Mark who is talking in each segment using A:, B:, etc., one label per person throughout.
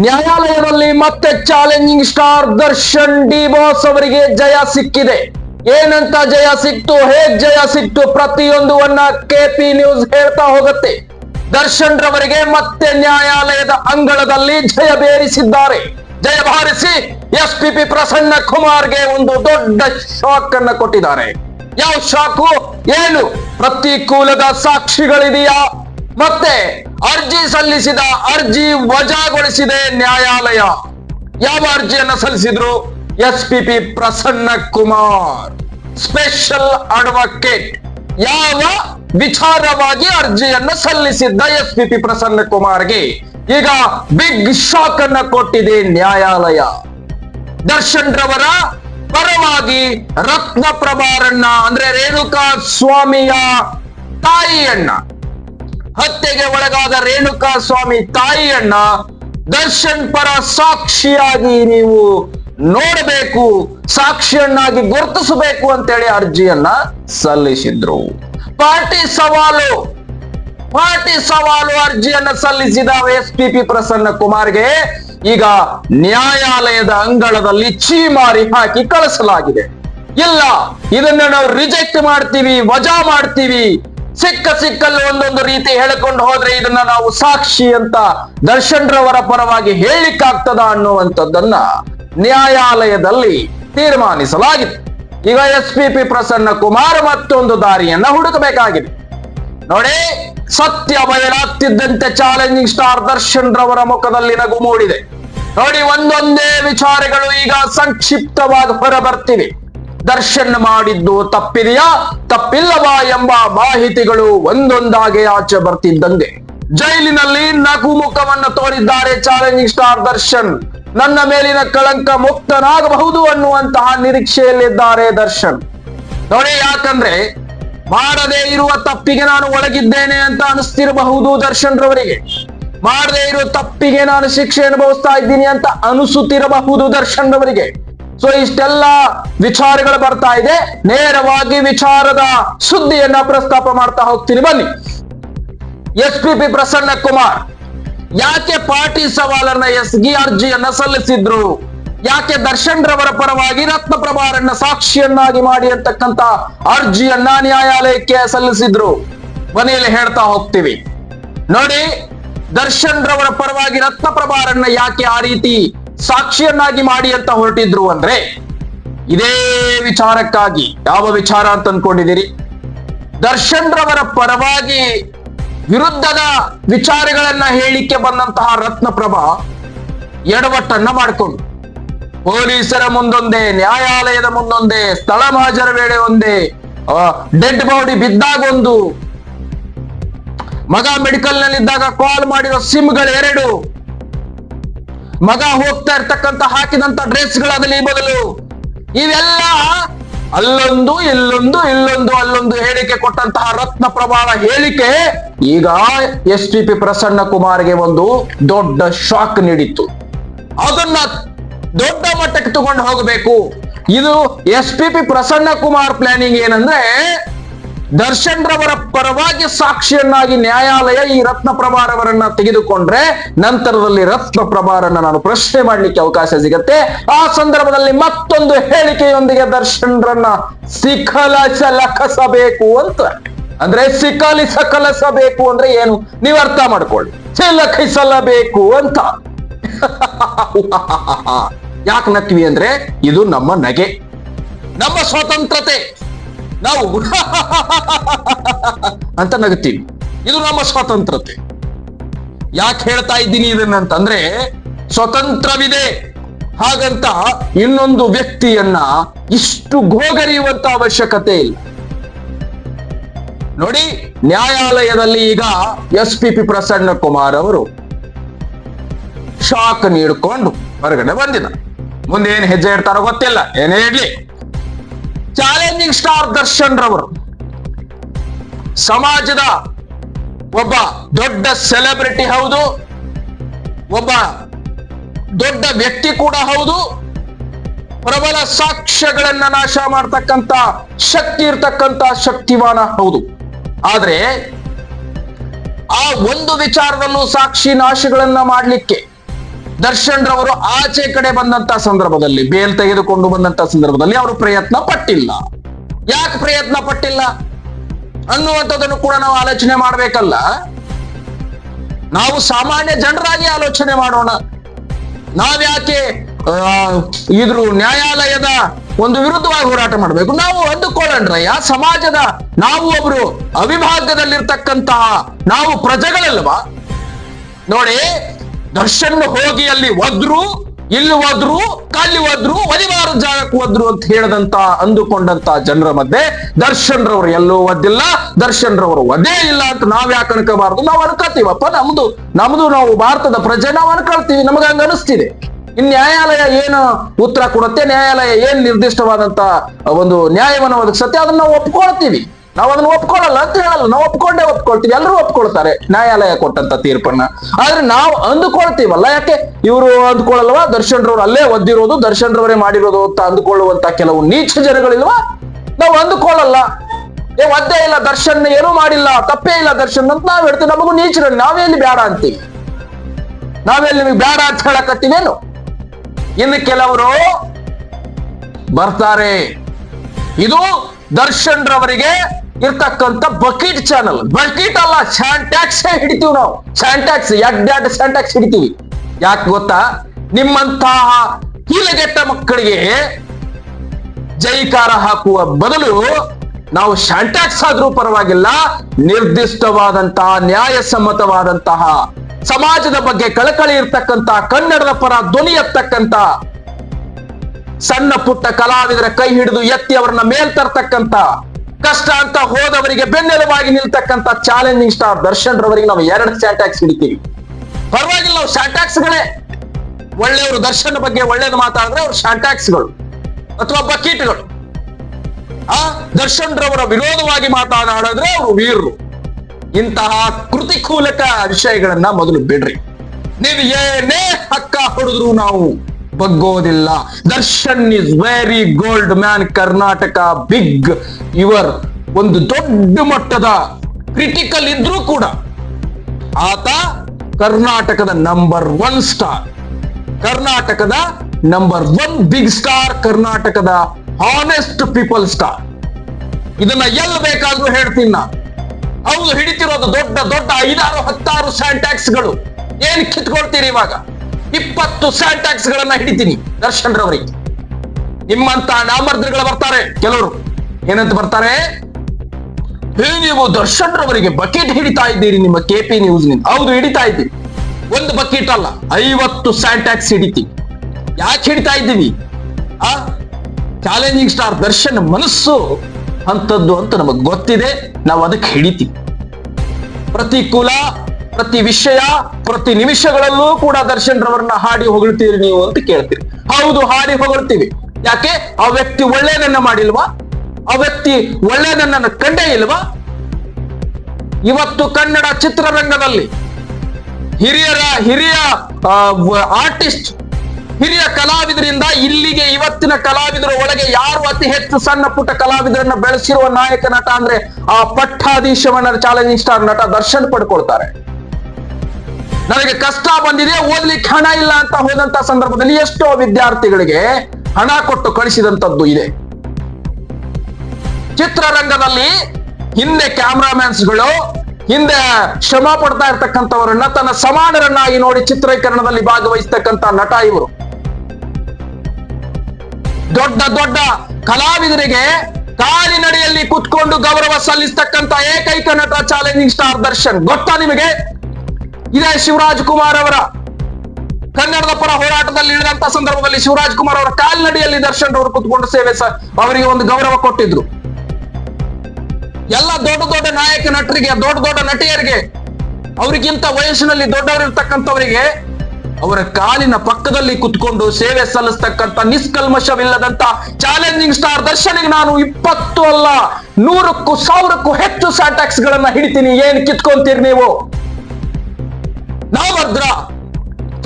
A: ನ್ಯಾಯಾಲಯದಲ್ಲಿ ಮತ್ತೆ challenging star Darshan D boss ಅವರಿಗೆ ಜಯ ಸಿಕ್ಕಿದೆ. ಏನಂತ ಜಯ ಸಿಕ್ತು? ಹೇಗ್ ಜಯ ಸಿಕ್ತು? ಪ್ರತಿಯೊಂದುವನ್ನ ಕೆಪಿ ನ್ಯೂಸ್ ಹೇಳ್ತಾ ಹೋಗುತ್ತೆ. ದರ್ಶನ್ ರವರಿಗೆ ಮತ್ತೆ ನ್ಯಾಯಾಲಯದ ಅಂಗಳದಲ್ಲಿ ಜಯ ಬೇರಿಸಿದ್ದಾರೆ. ಜಯ ಭಾರಿಸಿ ಎಸ್ ಪಿ ಪಿ ಪ್ರಸನ್ನ ಕುಮಾರ್ಗೆ ಒಂದು ದೊಡ್ಡ ಶಾಕ್ ಅನ್ನ ಕೊಟ್ಟಿದ್ದಾರೆ. ಯಾವ ಶಾಕು? ಏನು? ಪ್ರತಿಕೂಲದ ಸಾಕ್ಷಿಗಳಿದೆಯಾ? ಮತ್ತೆ ಅರ್ಜಿ ಸಲ್ಲಿಸಿದ ಅರ್ಜಿ ವಜಾಗೊಳಿಸಿದೆ ನ್ಯಾಯಾಲಯ. ಯಾವ ಅರ್ಜಿಯನ್ನ ಸಲ್ಲಿಸಿದ್ರು? S P P Prasanna Kumar. Special advocate. ಯಾವ ವಿಚಾರವಾಗಿ ಅರ್ಜಿಯನ್ನ ಸಲ್ಲಿಸಿದ್ದ ಎಸ್ ಪಿ ಪಿ ಪ್ರಸನ್ನ ಕುಮಾರ್ಗೆ? ಈಗ ಬಿಗ್ ಶಾಕ್ ಅನ್ನ ಕೊಟ್ಟಿದೆ ನ್ಯಾಯಾಲಯ. ದರ್ಶನ್ ರವರ ಪರವಾಗಿ ರತ್ನ ಪ್ರಭಾರಣ್ಣ, ಅಂದ್ರೆ ರೇಣುಕಾ ಸ್ವಾಮಿಯ ತಾಯಿಯನ್ನ ಹತ್ಯೆಗೆ ಒಳಗಾದ ರೇಣುಕಾ ಸ್ವಾಮಿ ತಾಯಿಯನ್ನ ದರ್ಶನ್ ಪರ ಸಾಕ್ಷಿಯಾಗಿ ನೀವು ನೋಡಬೇಕು, ಸಾಕ್ಷಿಯನ್ನಾಗಿ ಗುರುತಿಸಬೇಕು ಅಂತೇಳಿ ಅರ್ಜಿಯನ್ನ ಸಲ್ಲಿಸಿದ್ರು. ಪಾರ್ಟಿ ಸವಾಲು ಪಾರ್ಟಿ ಸವಾಲು ಅರ್ಜಿಯನ್ನ ಸಲ್ಲಿಸಿದ ಎಸ್ ಪಿ ಪಿ ಪ್ರಸನ್ನ ಕುಮಾರ್ಗೆ ಈಗ ನ್ಯಾಯಾಲಯದ ಅಂಗಳದಲ್ಲಿ ಚೀಮಾರಿ ಹಾಕಿ ಕಳಿಸಲಾಗಿದೆ. ಇಲ್ಲ, ಇದನ್ನ ನಾವು ರಿಜೆಕ್ಟ್ ಮಾಡ್ತೀವಿ, ವಜಾ ಮಾಡ್ತೀವಿ. ಸಿಕ್ಕ ಸಿಕ್ಕಲ್ಲಿ ಒಂದೊಂದು ರೀತಿ ಹೇಳಿಕೊಂಡು ಹೋದ್ರೆ ಇದನ್ನ ನಾವು ಸಾಕ್ಷಿ ಅಂತ ದರ್ಶನ್ ರವರ ಪರವಾಗಿ ಹೇಳಿಕ್ಕಾಗ್ತದ ಅನ್ನುವಂಥದ್ದನ್ನ ನ್ಯಾಯಾಲಯದಲ್ಲಿ ತೀರ್ಮಾನಿಸಲಾಗಿದೆ. ಈಗ S P P Prasanna Kumar ಮತ್ತೊಂದು ದಾರಿಯನ್ನ ಹುಡುಕಬೇಕಾಗಿದೆ. ನೋಡಿ, ಸತ್ಯ ಬಯಲಾಗ್ತಿದ್ದಂತೆ ಚಾಲೆಂಜಿಂಗ್ ಸ್ಟಾರ್ ದರ್ಶನ್ ರವರ ಮುಖದಲ್ಲಿ ನಗು ಮೂಡಿದೆ. ನೋಡಿ, ಒಂದೊಂದೇ ವಿಚಾರಗಳು ಈಗ ಸಂಕ್ಷಿಪ್ತವಾಗಿ ಹೊರಬರ್ತಿವೆ. ದರ್ಶನ್ ಮಾಡಿದ್ದು ತಪ್ಪಿದೆಯಾ? ತಪ್ಪಿಲ್ಲವಾ ಎಂಬ ಮಾಹಿತಿಗಳು ಒಂದೊಂದಾಗಿ ಆಚೆ ಬರ್ತಿದ್ದಂಗೆ. ಜೈಲಿನಲ್ಲಿ ನಗು ಮುಖವನ್ನು ತೋರಿದ್ದಾರೆ ಚಾಲೆಂಜಿಂಗ್ ಸ್ಟಾರ್ ದರ್ಶನ್. ನನ್ನ ಮೇಲಿನ ಕಳಂಕ ಮುಕ್ತನಾಗಬಹುದು ಅನ್ನುವಂತಹ ನಿರೀಕ್ಷೆಯಲ್ಲಿದ್ದಾರೆ ದರ್ಶನ್. ನೋಡಿ ಯಾಕಂದ್ರೆ ಮಾಡದೇ ಇರುವ ತಪ್ಪಿಗೆ ನಾನು ಒಳಗಿದ್ದೇನೆ ಅಂತ ಅನಿಸ್ತಿರಬಹುದು ದರ್ಶನ್ ರವರಿಗೆ. ಮಾಡದೇ ಇರುವ ತಪ್ಪಿಗೆ ನಾನು ಶಿಕ್ಷೆ ಅನುಭವಿಸ್ತಾ ಇದ್ದೀನಿ ಅಂತ ಅನಿಸುತ್ತಿರಬಹುದು ದರ್ಶನ್ ರವರಿಗೆ. ಸೊ ಇಷ್ಟೆಲ್ಲ ವಿಚಾರಗಳು ಬರ್ತಾ ಇದೆ. ನೇರವಾಗಿ ವಿಚಾರದ ಸುದ್ದಿಯನ್ನ ಪ್ರಸ್ತಾಪ ಮಾಡ್ತಾ ಹೋಗ್ತೀನಿ. ಬನ್ನಿ. S P P Prasanna Kumar, ಯಾಕೆ ಪಾಟಿ ಸವಾಲನ್ನ ಎಸ್ ಗಿ ಅರ್ಜಿಯನ್ನ ಸಲ್ಲಿಸಿದ್ರು? ಯಾಕೆ ದರ್ಶನ್ ರವರ ಪರವಾಗಿ ರತ್ನ ಪ್ರಭಾರನ್ನ ಸಾಕ್ಷಿಯನ್ನಾಗಿ ಮಾಡಿ ಅಂತಕ್ಕಂತ ಅರ್ಜಿಯನ್ನ ನ್ಯಾಯಾಲಯಕ್ಕೆ ಸಲ್ಲಿಸಿದ್ರು? ಮನೆಯಲ್ಲಿ ಹೇಳ್ತಾ ಹೋಗ್ತೀವಿ. ನೋಡಿ ದರ್ಶನ್ ರವರ ಪರವಾಗಿ ರತ್ನ ಪ್ರಭಾರನ್ನ ಯಾಕೆ ಆ ರೀತಿ ಸಾಕ್ಷಿಯನ್ನಾಗಿ ಮಾಡಿ ಅಂತ ಹೊರಟಿದ್ರು ಅಂದ್ರೆ ಇದೇ ವಿಚಾರಕ್ಕಾಗಿ, ಯಾವ ವಿಚಾರ ಅಂತ ಅನ್ಕೊಂಡಿದ್ದೀರಿ? ದರ್ಶನ್ ರವರ ಪರವಾಗಿ ವಿರುದ್ಧದ ವಿಚಾರಗಳನ್ನ ಹೇಳಿಕೆ ಬಂದಂತಹ ರತ್ನಪ್ರಭಾ ಎಡವಟ್ಟನ್ನ ಮಾಡಿಕೊಂಡು, ಪೊಲೀಸರ ಮುಂದೊಂದೇ, ನ್ಯಾಯಾಲಯದ ಮುಂದೊಂದೇ, ಸ್ಥಳ ಮಾಜರ ವೇಳೆ ಒಂದೇ ಡೆಡ್ ಬಾಡಿ ಬಿದ್ದಾಗೊಂದು ಮಗ ಮೆಡಿಕಲ್ ನಲ್ಲಿದ್ದಾಗ ಕಾಲ್ ಮಾಡಿರೋ ಸಿಮ್ಗಳು ಎರಡು ಮಗ ಹೋಗ್ತಾ ಇರ್ತಕ್ಕಂತ ಹಾಕಿದಂತ ಡ್ರೆಸ್ಗಳಾಗಲಿ ಬದಲು. ಇವೆಲ್ಲ ಅಲ್ಲೊಂದು, ಇಲ್ಲೊಂದು ಇಲ್ಲೊಂದು, ಅಲ್ಲೊಂದು ಹೇಳಿಕೆ ಕೊಟ್ಟಂತಹ ರತ್ನ ಪ್ರಭಾವ ಹೇಳಿಕೆ ಈಗ ಎಸ್ ಟಿ ಪಿ ಪ್ರಸನ್ನ ಕುಮಾರ್ಗೆ ಒಂದು ದೊಡ್ಡ ಶಾಕ್ ನೀಡಿತ್ತು. ಅದನ್ನ ದೊಡ್ಡ ಮಟ್ಟಕ್ಕೆ ತಗೊಂಡು ಹೋಗಬೇಕು. ಇದು S P P Prasanna Kumar planning ಏನಂದ್ರೆ ದರ್ಶನ್ ರವರ ಪರವಾಗಿ ಸಾಕ್ಷಿಯನ್ನಾಗಿ ನ್ಯಾಯಾಲಯ ಈ ರತ್ನ ಪ್ರಭಾರವರನ್ನ ತೆಗೆದುಕೊಂಡ್ರೆ ನಂತರದಲ್ಲಿ ರತ್ನ ಪ್ರಭಾರನ್ನ ನಾನು ಪ್ರಶ್ನೆ ಮಾಡಲಿಕ್ಕೆ ಅವಕಾಶ ಸಿಗತ್ತೆ. ಆ ಸಂದರ್ಭದಲ್ಲಿ ಮತ್ತೊಂದು ಹೇಳಿಕೆಯೊಂದಿಗೆ ದರ್ಶನ್ರನ್ನ ಸಿಖಲಸಲಕಸಬೇಕು ಅಂತ. ಅಂದ್ರೆ ಸಿಖಲಿಸ ಸಕಲಸಬೇಕು ಅಂದ್ರೆ ಏನು? ನೀವು ಅರ್ಥ ಮಾಡ್ಕೊಳ್ಳಿ. ಸಿಲಕಿಸಲಬೇಕು ಅಂತ. ಯಾಕೆ ನಕ್ವಿ ಅಂದ್ರೆ ಇದು ನಮ್ಮ ನಗೆ. ನಮ್ಮ ಸ್ವತಂತ್ರತೆ ನಾವು. ಅಂತ ನಗತೀವಿ ಇದು ನಮ್ಮ ಸ್ವತಂತ್ರತೆ. ಯಾಕೆ ಹೇಳ್ತಾ ಇದ್ದೀನಿ ಇದನ್ನಂತಂದ್ರೆ, ಸ್ವತಂತ್ರವಿದೆ. ಹಾಗಂತ ಇನ್ನೊಂದು ವ್ಯಕ್ತಿಯನ್ನ ಇಷ್ಟು ಘೋಗರಿಯುವಂತ ಅವಶ್ಯಕತೆ ಇಲ್ಲ. ನೋಡಿ, ನ್ಯಾಯಾಲಯದಲ್ಲಿ ಈಗ S P P Prasanna Kumar ಅವರು ಶಾಕ್ ನೀಡಿಕೊಂಡು ಹೊರಗಡೆ ಬಂದಿದ್ದ ಮುಂದೆ ಏನ್ ಹೆಜ್ಜೆ ಇಡ್ತಾರೋ ಗೊತ್ತಿಲ್ಲ, ಏನೇ ಇಡ್ಲಿ ಚಾಲೆಂಜಿಂಗ್ ಸ್ಟಾರ್ ದರ್ಶನ್ ರವರು. ಸಮಾಜದ ಒಬ್ಬ ದೊಡ್ಡ ಸೆಲೆಬ್ರಿಟಿ ಹೌದು, ಒಬ್ಬ ದೊಡ್ಡ ವ್ಯಕ್ತಿ ಕೂಡ ಹೌದು. ಪ್ರಬಲ ಸಾಕ್ಷ್ಯಗಳನ್ನ ನಾಶ ಮಾಡ್ತಕ್ಕಂತ ಶಕ್ತಿ ಇರ್ತಕ್ಕಂತ ಶಕ್ತಿವಾನ ಹೌದು. ಆದ್ರೆ ಆ ಒಂದು ವಿಚಾರದಲ್ಲೂ ಸಾಕ್ಷಿ ನಾಶಗಳನ್ನ ಮಾಡ್ಲಿಕ್ಕೆ ದರ್ಶನ್ ರವರು ಆಚೆ ಕಡೆ ಬಂದಂತ ಸಂದರ್ಭದಲ್ಲಿ, ಬೇಲ್ ತೆಗೆದುಕೊಂಡು ಬಂದಂತ ಸಂದರ್ಭದಲ್ಲಿ ಅವರು ಪ್ರಯತ್ನ ಪಟ್ಟಿಲ್ಲ. ಯಾಕೆ ಪ್ರಯತ್ನ ಪಟ್ಟಿಲ್ಲ? ಅನ್ನುವಂಥದ್ದನ್ನು ಕೂಡ ನಾವು ಆಲೋಚನೆ ಮಾಡಬೇಕಲ್ಲ. ನಾವು ಸಾಮಾನ್ಯ ಜನರಾಗಿ ಆಲೋಚನೆ ಮಾಡೋಣ. ನಾವ್ಯಾಕೆ ಯಾಕೆ ಇದ್ರ ನ್ಯಾಯಾಲಯದ ಒಂದು ವಿರುದ್ಧವಾಗಿ ಹೋರಾಟ ಮಾಡಬೇಕು? ನಾವು ಅಂದುಕೊಳ್ಳಣ್ರಯ್ಯ ಸಮಾಜದ ನಾವು ಒಬ್ರು ಅವಿಭಾಗದಲ್ಲಿರ್ತಕ್ಕಂತಹ ನಾವು ಪ್ರಜೆಗಳಲ್ವಾ? ನೋಡಿ ದರ್ಶನ್ ಹೋಗಿ ಅಲ್ಲಿ ಒದ್ರು ಇಲ್ಲಿ ಒದ್ರು ಕಲ್ಲಿ ಒದ್ರು ಒದಿವಾರ ಜಾಗಕ್ಕೆ ಒದ್ರು ಅಂತ ಹೇಳದಂತ, ಅಂದುಕೊಂಡಂತ ಜನರ ಮಧ್ಯೆ ದರ್ಶನ್ ರವರು ಎಲ್ಲೂ ಒದ್ದಿಲ್ಲ ದರ್ಶನ್ ರವರು ಒದೇ ಇಲ್ಲ ಅಂತ ನಾವ್ ಯಾಕೆ ಅನ್ಕೋಬಾರ್ದು? ನಾವು ಅನ್ಕೋತೀವಪ್ಪ, ನಮ್ದು ನಮ್ದು ನಾವು ಭಾರತದ ಪ್ರಜೆ, ನಾವು ಅನ್ಕೊಳ್ತೀವಿ, ನಮಗ ಹಂಗ ಅನಿಸ್ತಿದೆ. ಇನ್ ನ್ಯಾಯಾಲಯ ಏನು ಉತ್ತರ ಕೊಡುತ್ತೆ, ನ್ಯಾಯಾಲಯ ಏನ್ ನಿರ್ದಿಷ್ಟವಾದಂತ ಒಂದು ನ್ಯಾಯವನ್ನು ಒದಗಿಸುತ್ತೆ, ಅದನ್ನ ನಾವು ಒಪ್ಕೊಳ್ತೀವಿ. ನಾವು ಅದನ್ನ ಒಪ್ಕೊಳ್ಳಲ್ಲ ಅಂತ ಹೇಳಲ್ಲ. ನಾವು ಒಪ್ಕೊಂಡೇ ಒಪ್ಕೊಳ್ತೀವಿ. ಎಲ್ಲರೂ ಒಪ್ಕೊಳ್ತಾರೆ. ನ್ಯಾಯಾಲಯ ಕೊಟ್ಟಂತ ತೀರ್ಪನ್ನ. ಆದ್ರೆ ನಾವು ಅಂದುಕೊಳ್ತೀವಲ್ಲ. ಯಾಕೆ? ಇವರು ಅಂದ್ಕೊಳ್ಳಲ್ವಾ ದರ್ಶನ್ ರವ್ರು ಅಲ್ಲೇ ಒದ್ದಿರೋದು ದರ್ಶನ್ ರವರೇ ಮಾಡಿರೋದು ಅಂತ ಅಂದುಕೊಳ್ಳುವಂತ ಕೆಲವು ನೀಚ ಜನಗಳಿಲ್ವಾ? ನಾವು ಅಂದುಕೊಳ್ಳಲ್ಲ ಏ, ಒದ್ದೇ ಇಲ್ಲ, ದರ್ಶನ್ ಏನೂ ಮಾಡಿಲ್ಲ, ತಪ್ಪೇ ಇಲ್ಲ ದರ್ಶನ್ ಅಂತ ನಾವ್ ಹೇಳ್ತೀವಿ. ನಮಗೂ ನಾವೇ ಇಲ್ಲಿ ಬೇಡ ಅಂತೀವಿ. ಇಲ್ಲಿ ನಿಮಗೆ ಬೇಡ ಅಂತ ಹೇಳಕತ್ತೀವೇನು? ಇನ್ನು ಕೆಲವರು ಬರ್ತಾರೆ. ಇದು ದರ್ಶನ್ ರವರಿಗೆ ಇರ್ತಕ್ಕಂತ ಬಕೀಟ್ ಚಾನಲ್ ಬಕೀಟ್ ಅಲ್ಲ ಸ್ಯಾಂಟ್ಯಾಕ್ಸ್ ಹಿಡಿತೀವಿ ನಾವು. ಸ್ಯಾಂಟ್ಯಾಕ್ಸ್ ಎಡ್ಡ ಸ್ಯಾಂಟ್ಯಾಕ್ಸ್ ಹಿಡಿತೀವಿ. ಯಾಕೆ ಗೊತ್ತಾ? ನಿಮ್ಮಂತಹ ಕೀಲಗೆಟ್ಟ ಮಕ್ಕಳಿಗೆ ಜೈಕಾರ ಹಾಕುವ ಬದಲು ನಾವು ಶಾಂಟ್ಯಾಕ್ಸ್ ಆದ್ರೂ ಪರವಾಗಿಲ್ಲ, ನಿರ್ದಿಷ್ಟವಾದಂತಹ ನ್ಯಾಯಸಮ್ಮತವಾದಂತಹ ಸಮಾಜದ ಬಗ್ಗೆ ಕಳಕಳಿ ಇರ್ತಕ್ಕಂತ ಕನ್ನಡದ ಪರ ಧ್ವನಿ ಎತ್ತಕ್ಕಂತ ಸಣ್ಣ ಪುಟ್ಟ ಕಲಾವಿದರ ಕೈ ಹಿಡಿದು ಎತ್ತಿ ಅವರನ್ನ ಮೇಲ್ ತರ್ತಕ್ಕಂತ ಕಷ್ಟ ಅಂತ ಹೋದವರಿಗೆ ಬೆನ್ನೆಲುಬಾಗಿ ನಿಲ್ತಕ್ಕಂತ ಚಾಲೆಂಜಿಂಗ್ ಸ್ಟಾರ್ ದರ್ಶನ್ ರವರಿಗೆ ನಾವು ಎರಡು ಸ್ಯಾಟ್ಯಾಕ್ಸ್ ಹಿಡಿತೀವಿ. ಪರವಾಗಿಲ್ಲ, ನಾವು ಶಾಂಟ್ಯಾಕ್ಸ್ಗಳೇ ಒಳ್ಳೆಯವರು ದರ್ಶನ್ ಬಗ್ಗೆ ಒಳ್ಳೇದು ಮಾತಾಡಿದ್ರೆ ಅವ್ರು ಶಾಂಟ್ಯಾಕ್ಸ್ಗಳು ಅಥವಾ ಬಕೀಟ್ಗಳು. ಆ, ದರ್ಶನ್ ರವರ ವಿರೋಧವಾಗಿ ಮಾತನಾಡಿದ್ರೆ ಅವರು ವೀರರು. ಇಂತಹ ಕೃತಿಕೂಲಕ ವಿಷಯಗಳನ್ನ ಮೊದಲು ಬಿಡ್ರಿ. ನೀವು ಏನೇ ಹಕ್ಕ ಹೊಡೆದ್ರು ನಾವು ಬಗ್ಗೋದಿಲ್ಲ. Darshan is very gold man Karnataka big ಇವರ್ ಒಂದು ದೊಡ್ಡ ಮಟ್ಟದ ಕ್ರಿಟಿಕಲ್ ಇದ್ರೂ ಕೂಡ ಆತ ಕರ್ನಾಟಕದ ನಂಬರ್ ಒನ್ ಸ್ಟಾರ್ ಕರ್ನಾಟಕದ ನಂಬರ್ ಒನ್ ಬಿಗ್ ಸ್ಟಾರ್ ಕರ್ನಾಟಕದ ಹಾನೆಸ್ಟ್ ಪೀಪಲ್ ಸ್ಟಾರ್ ಇದನ್ನ ಎಲ್ಲಿ ಬೇಕಾದ್ರೂ ಹೇಳ್ತೀನಿ ನಾನು. ಹೌದು, ಹಿಡಿತಿರೋದು ದೊಡ್ಡ ದೊಡ್ಡ ಐದಾರು ಹತ್ತಾರು ಸ್ಯಾಂಟ್ಯಾಕ್ಸ್ಗಳು ಏನ್ ಕಿತ್ಕೊಳ್ತೀರಿ ಇವಾಗ? ಇಪ್ಪತ್ತು ಸ್ಯಾಂಟ್ಯಾಕ್ಸ್ ಗಳನ್ನ ಹಿಡಿತೀನಿ ದರ್ಶನ್ ರವರಿಗೆ ನಿಮ್ಮಂತ ನಾಮರ್ದ್ರಿಗಳು ಬರ್ತಾರೆ, ಕೆಲವರು. ಏನಂತ ಬರ್ತಾರೆ? ಹೇ, ನೀವು ದರ್ಶನ್ ರವರಿಗೆ ಬಕೆಟ್ ಹಿಡಿತಾ ಇದ್ದೀರಿ, ನಿಮ್ಮ ಕೆಪಿ ನ್ಯೂಸ್ನಿಂದ ಹೌದು, ಹಿಡಿತಾ ಇದ್ದೀವಿ. ಒಂದು ಬಕೆಟ್ ಅಲ್ಲ, ಐವತ್ತು ಸ್ಯಾಂಟ್ಯಾಕ್ಸ್ ಹಿಡಿತೀವಿ ಯಾಕೆ ಹಿಡಿತಾ ಇದ್ದೀವಿ? ಆ? ಚಾಲೆಂಜಿಂಗ್ ಸ್ಟಾರ್ ದರ್ಶನ್ ಮನಸ್ಸು ಅಂತದ್ದು ಅಂತ ನಮಗ್ ಗೊತ್ತಿದೆ, ನಾವು ಅದಕ್ಕೆ ಹಿಡಿತೀವಿ. ಪ್ರತಿಕೂಲ ಪ್ರತಿ ವಿಷಯ, ಪ್ರತಿ ನಿಮಿಷಗಳಲ್ಲೂ ಕೂಡ ದರ್ಶನ್ ರವರನ್ನ ಹಾಡಿ ಹೊಗಳ್ತೀರಿ ನೀವು ಅಂತ ಕೇಳ್ತೀರಿ. ಹೌದು, ಹಾಡಿ ಹೊಗಳ್ತೀವಿ. ಯಾಕೆ? ಆ ವ್ಯಕ್ತಿ ಒಳ್ಳೆಯದನ್ನ ಮಾಡಿಲ್ವಾ? ಆ ವ್ಯಕ್ತಿ ಒಳ್ಳೆಯದನ್ನ ಕಂಡೇ ಇಲ್ವಾ? ಇವತ್ತು ಕನ್ನಡ ಚಿತ್ರರಂಗದಲ್ಲಿ ಹಿರಿಯರ ಹಿರಿಯ ಆರ್ಟಿಸ್ಟ್ ಹಿರಿಯ ಕಲಾವಿದರಿಂದ ಇಲ್ಲಿಗೆ ಇವತ್ತಿನ ಕಲಾವಿದರ ಒಳಗೆ ಯಾರು ಅತಿ ಹೆಚ್ಚು ಸಣ್ಣ ಪುಟ್ಟ ಕಲಾವಿದರನ್ನ ಬೆಳೆಸಿರುವ ನಾಯಕ ನಟ ಅಂದ್ರೆ ಆ ಪಟ್ಟಾಧೀಶವನ್ನ ಚಾಲೆಂಜಿಂಗ್ ಸ್ಟಾರ್ ನಟ ದರ್ಶನ್ ಪಡ್ಕೊಳ್ತಾರೆ. ನನಗೆ ಕಷ್ಟ ಬಂದಿದೆ, ಓದ್ಲಿಕ್ಕೆ ಹಣ ಇಲ್ಲ ಅಂತ ಹೋದಂತ ಸಂದರ್ಭದಲ್ಲಿ ಎಷ್ಟೋ ವಿದ್ಯಾರ್ಥಿಗಳಿಗೆ ಹಣ ಕೊಟ್ಟು ಕಳಿಸಿದಂತದ್ದು ಇದೆ. ಚಿತ್ರರಂಗದಲ್ಲಿ ಹಿಂದೆ ಕ್ಯಾಮ್ರಾಮ್ಯಾನ್ಸ್ಗಳು, ಹಿಂದೆ ಶ್ರಮ ಪಡ್ತಾ ಇರ್ತಕ್ಕಂಥವರನ್ನ ತನ್ನ ಸಮಾನರನ್ನಾಗಿ ನೋಡಿ ಚಿತ್ರೀಕರಣದಲ್ಲಿ ಭಾಗವಹಿಸ್ತಕ್ಕಂಥ ನಟ ಇವರು. ದೊಡ್ಡ ದೊಡ್ಡ ಕಲಾವಿದರಿಗೆ ಕಾಲಿನಡಿಯಲ್ಲಿ ಕುತ್ಕೊಂಡು ಗೌರವ ಸಲ್ಲಿಸ್ತಕ್ಕಂಥ ಏಕೈಕ ನಟ ಚಾಲೆಂಜಿಂಗ್ ಸ್ಟಾರ್ ದರ್ಶನ್. ಗೊತ್ತಾ ನಿಮಗೆ? ಇದೇ ಶಿವರಾಜ್ ಕುಮಾರ್ ಅವರ ಕನ್ನಡದ ಪರ ಹೋರಾಟದಲ್ಲಿ ಇಳಿದಂತ ಸಂದರ್ಭದಲ್ಲಿ ಶಿವರಾಜ್ ಕುಮಾರ್ ಅವರ ಕಾಲ್ನಡಿಯಲ್ಲಿ ದರ್ಶನ್ ಅವರು ಕುತ್ಕೊಂಡು ಸೇವೆ ಅವರಿಗೆ ಒಂದು ಗೌರವ ಕೊಟ್ಟಿದ್ರು. ಎಲ್ಲ ದೊಡ್ಡ ದೊಡ್ಡ ನಾಯಕ ನಟರಿಗೆ, ದೊಡ್ಡ ದೊಡ್ಡ ನಟಿಯರಿಗೆ, ಅವರಿಗಿಂತ ವಯಸ್ಸಿನಲ್ಲಿ ದೊಡ್ಡವರಿರ್ತಕ್ಕಂಥವರಿಗೆ ಅವರ ಕಾಲಿನ ಪಕ್ಕದಲ್ಲಿ ಕುತ್ಕೊಂಡು ಸೇವೆ ಸಲ್ಲಿಸ್ತಕ್ಕಂಥ ನಿಷ್ಕಲ್ಮಶವಿಲ್ಲದಂತ ಚಾಲೆಂಜಿಂಗ್ ಸ್ಟಾರ್ ದರ್ಶನಿಗೆ ನಾನು ಇಪ್ಪತ್ತು ಅಲ್ಲ, ನೂರಕ್ಕೂ ಸಾವಿರಕ್ಕೂ ಹೆಚ್ಚು ಸ್ಯಾಟ್ಯಾಕ್ಸ್ ಗಳನ್ನ ಹಿಡಿತೀನಿ. ಏನ್ ಕಿತ್ಕೊಂತೀರಿ ನೀವು? ನಾವದ್ರ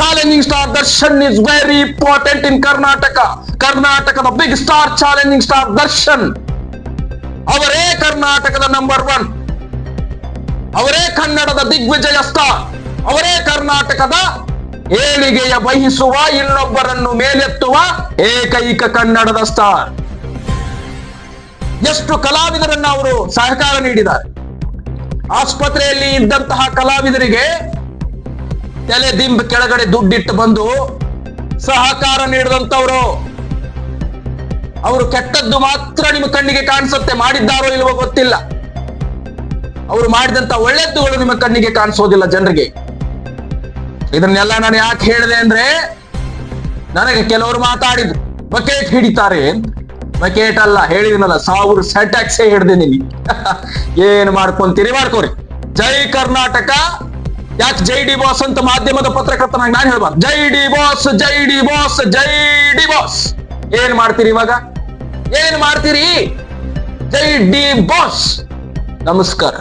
A: challenging star Darshan is very important in Karnataka. ಕರ್ನಾಟಕದ big star challenging star Darshan. ಅವರೇ ಕರ್ನಾಟಕದ ನಂಬರ್ ಒನ್ ಅವರೇ ಕನ್ನಡದ ದಿಗ್ವಿಜಯ ಸ್ಟಾರ್ ಅವರೇ ಕರ್ನಾಟಕದ ಏಳಿಗೆಯ ಬಯಸುವ ಇನ್ನೊಬ್ಬರನ್ನು ಮೇಲೆತ್ತುವ ಏಕೈಕ ಕನ್ನಡದ ಸ್ಟಾರ್ ಎಷ್ಟು ಕಲಾವಿದರನ್ನ ಅವರು ಸಹಕಾರ ನೀಡಿದ್ದಾರೆ. ಆಸ್ಪತ್ರೆಯಲ್ಲಿ ಇದ್ದಂತಹ ಕಲಾವಿದರಿಗೆ ತಲೆ ದಿಂಬ್ ಕೆಳಗಡೆ ದುಡ್ಡಿಟ್ಟು ಬಂದು ಸಹಕಾರ ನೀಡಿದಂತವರು ಅವರು ಕೆಟ್ಟದ್ದು ಮಾತ್ರ ನಿಮ್ಮ ಕಣ್ಣಿಗೆ ಕಾಣಿಸುತ್ತೆ. ಮಾಡಿದ್ದಾರೋ ಇಲ್ವೋ ಗೊತ್ತಿಲ್ಲ. ಅವರು ಮಾಡಿದಂತ ಒಳ್ಳೆದ್ದುಗಳು ನಿಮ್ಮ ಕಣ್ಣಿಗೆ ಕಾಣಿಸೋದಿಲ್ಲ ಜನರಿಗೆ. ಇದನ್ನೆಲ್ಲ ನಾನು ಯಾಕೆ ಹೇಳಿದೆ ಅಂದ್ರೆ, ನನಗೆ ಕೆಲವರು ಮಾತಾಡಿದ್ರು, ಬಕೆಟ್ ಹಿಡಿತಾರೆ. ಬಕೆಟ್ ಅಲ್ಲ, ಹೇಳಿದಿನಲ್ಲ, ಸಾವಿರ ಸೆಟ್ಯಾಕ್ಸೇ ಹಿಡ್ದಿದ್ದೀನಿ. ಏನ್ ಮಾಡ್ಕೊಂತೀರಿ? ಮಾಡ್ಕೋರಿ. ಜೈ ಕರ್ನಾಟಕ ಯಾಕೆ ಜೈ ಡಿ ಬಾಸ್ ಅಂತ ಮಾಧ್ಯಮದ ಪತ್ರಕರ್ತನಾಗಿ ನಾನು ಹೇಳ್ಬಾರ್ದು? ಜೈ ಡಿ ಬಾಸ್, ಜೈ ಡಿ ಬಾಸ್, ಜೈ ಡಿ ಬಾಸ್. ಏನ್ ಮಾಡ್ತೀರಿ ಇವಾಗ? ಏನ್ ಮಾಡ್ತೀರಿ? ಜೈ ಡಿ ಬಾಸ್. ನಮಸ್ಕಾರ.